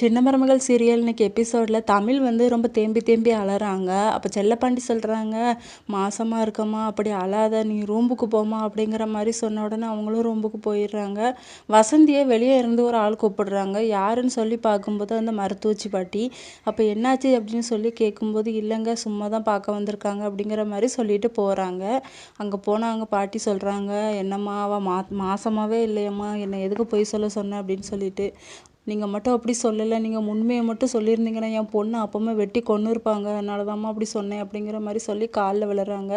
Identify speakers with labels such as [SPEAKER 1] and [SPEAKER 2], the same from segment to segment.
[SPEAKER 1] சின்ன மருமகள் சீரியல் இன்னைக்கு எபிசோடில் தமிழ் வந்து ரொம்ப தேம்பி தேம்பி அழறாங்க அப்போ செல்லப்பாண்டி சொல்கிறாங்க மாசமாக இருக்கம்மா அப்படி அழாத நீ ரூம்புக்கு போமா அப்படிங்கிற மாதிரி சொன்ன உடனே அவங்களும் ரூம்புக்கு போயிடுறாங்க. வசந்தியை வெளியே இருந்து ஒரு ஆள் கூப்பிடுறாங்க. யாருன்னு சொல்லி பார்க்கும்போது அந்த மருத்துவச்சி பாட்டி. அப்போ என்னாச்சு? அப்படின்னு சொல்லி கேட்கும்போது இல்லைங்க சும்மா தான் பார்க்க வந்திருக்காங்க அப்படிங்கிற மாதிரி சொல்லிட்டு போகிறாங்க அங்கே போனால் அங்கே பாட்டி சொல்கிறாங்க என்னம்மா அவள் மா மாசமாகவே இல்லையம்மா என்னை எதுக்கு போய் சொல்ல சொன்னேன் அப்படின்னு சொல்லிட்டு நீங்கள் மட்டும் அப்படி சொல்லலை. நீங்கள் உண்மையை மட்டும் சொல்லியிருந்தீங்கன்னா என் பொண்ணு அப்போவுமே வெட்டி கொன்று இருப்பாங்க. அதனால தாம்மா அப்படி சொன்னேன் அப்படிங்கிற மாதிரி சொல்லி காலில் விழுறாங்க.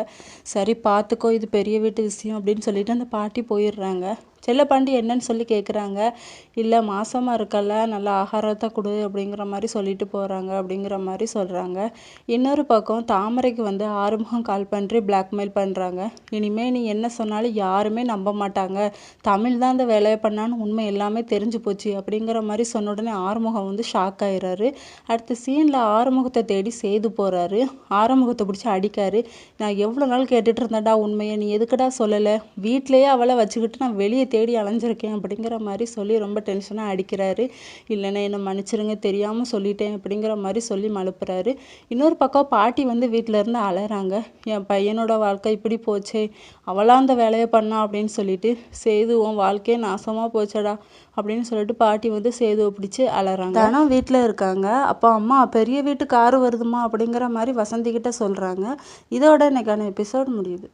[SPEAKER 1] சரி பார்த்துக்கோ இது பெரிய வீட்டு விஷயம் அப்படின்னு சொல்லிட்டு அந்த பாட்டி போயிடுறாங்க. செல்லப்பாண்டி என்னன்னு சொல்லி கேட்குறாங்க இல்லை மாசமாக இருக்கல நல்ல ஆகாரத்தை கொடு அப்படிங்கிற மாதிரி சொல்லிட்டு போகிறாங்க அப்படிங்கிற மாதிரி சொல்கிறாங்க இன்னொரு பக்கம் தாமரைக்கு வந்து ஆறுமுகம் கால் பண்ணி பிளாக்மெயில் பண்ணுறாங்க இனிமேல் நீ என்ன சொன்னாலும் யாருமே நம்ப மாட்டாங்க. தமிழ் தான் அந்த வேலையை பண்ணான்னு உண்மை எல்லாமே தெரிஞ்சு போச்சு அப்படிங்கிற மாதிரி சொன்ன உடனே ஆறுமுகம் வந்து ஷாக் ஆயிடுறாரு அடுத்த சீனில் ஆறுமுகத்தை தேடி சேது போகிறாரு ஆறுமுகத்தை பிடிச்சி அடிக்காரு. நான் எவ்வளோ நாள் கேட்டுட்டு இருந்தேன்டா உண்மையை நீ எதுக்குடா சொல்லலை? வீட்டிலேயே அவளை வச்சுக்கிட்டு நான் வெளியே தேடி அலைஞ்சிருக்கேன் அப்படிங்கிற மாதிரி சொல்லி ரொம்ப டென்ஷனாக அடிக்கிறாரு. இல்லைன்னா என்னை மன்னிச்சிருங்க தெரியாமல் சொல்லிட்டேன் அப்படிங்கிற மாதிரி சொல்லி மழுப்புறாரு இன்னொரு பக்கம் பாட்டி வந்து வீட்டில் இருந்து அலறாங்க. என் பையனோட வாழ்க்கை இப்படி போச்சே அவளா அந்த வேலையை பண்ணா அப்படின்னு சொல்லிட்டு சேது உன் வாழ்க்கையே நாசமாக போச்சடா அப்படின்னு சொல்லிட்டு பாட்டி வந்து சேதுவை பிடிச்சி அலறாங்க. ஆனால் வீட்டில் இருக்காங்க. அப்போ அம்மா பெரிய வீட்டு காரு வருதுமா? அப்படிங்கிற மாதிரி வசந்திக்கிட்ட சொல்கிறாங்க இதோட இன்னைக்கான எபிசோட் முடியுது.